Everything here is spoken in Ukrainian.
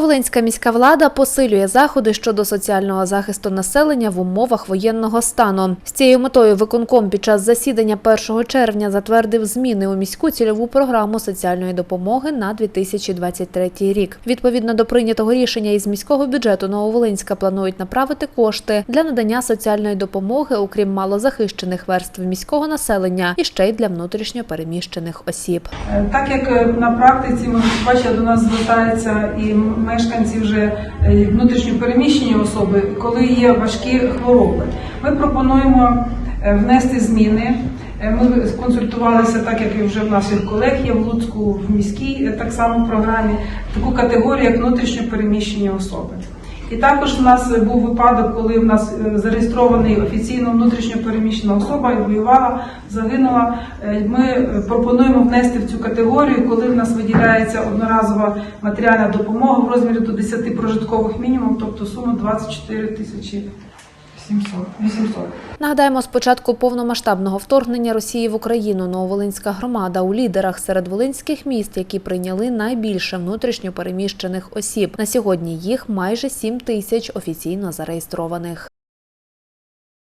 Нововолинська міська влада посилює заходи щодо соціального захисту населення в умовах воєнного стану. З цією метою виконком під час засідання 1 червня затвердив зміни у міську цільову програму соціальної допомоги на 2023 рік. Відповідно до прийнятого рішення із міського бюджету Нововолинська планують направити кошти для надання соціальної допомоги, окрім малозахищених верств міського населення, і ще й для внутрішньо переміщених осіб. Так як е, на практиці ми бачите, до нас звертаються і мешканці вже е, внутрішньо переміщені особи, коли є важкі хвороби, ми пропонуємо е, внести зміни. Е, Ми сконсультувалися, так як і вже в наших колег є в Луцьку, в міській так само програмі, таку категорію, як внутрішньо переміщені особи. І також в нас був випадок, коли в нас е, зареєстрований офіційно внутрішньопереміщена особа і воювала, загинула. Е, Ми е, пропонуємо внести в цю категорію, коли в нас виділяється одноразова матеріальна допомога в розмірі до 10 прожиткових мінімум, тобто сума 24 тисячі 700, 800. Нагадаємо, з початку повномасштабного вторгнення Росії в Україну Нововолинська громада у лідерах серед волинських міст, які прийняли найбільше внутрішньо переміщених осіб. На сьогодні їх майже 7 тисяч офіційно зареєстрованих.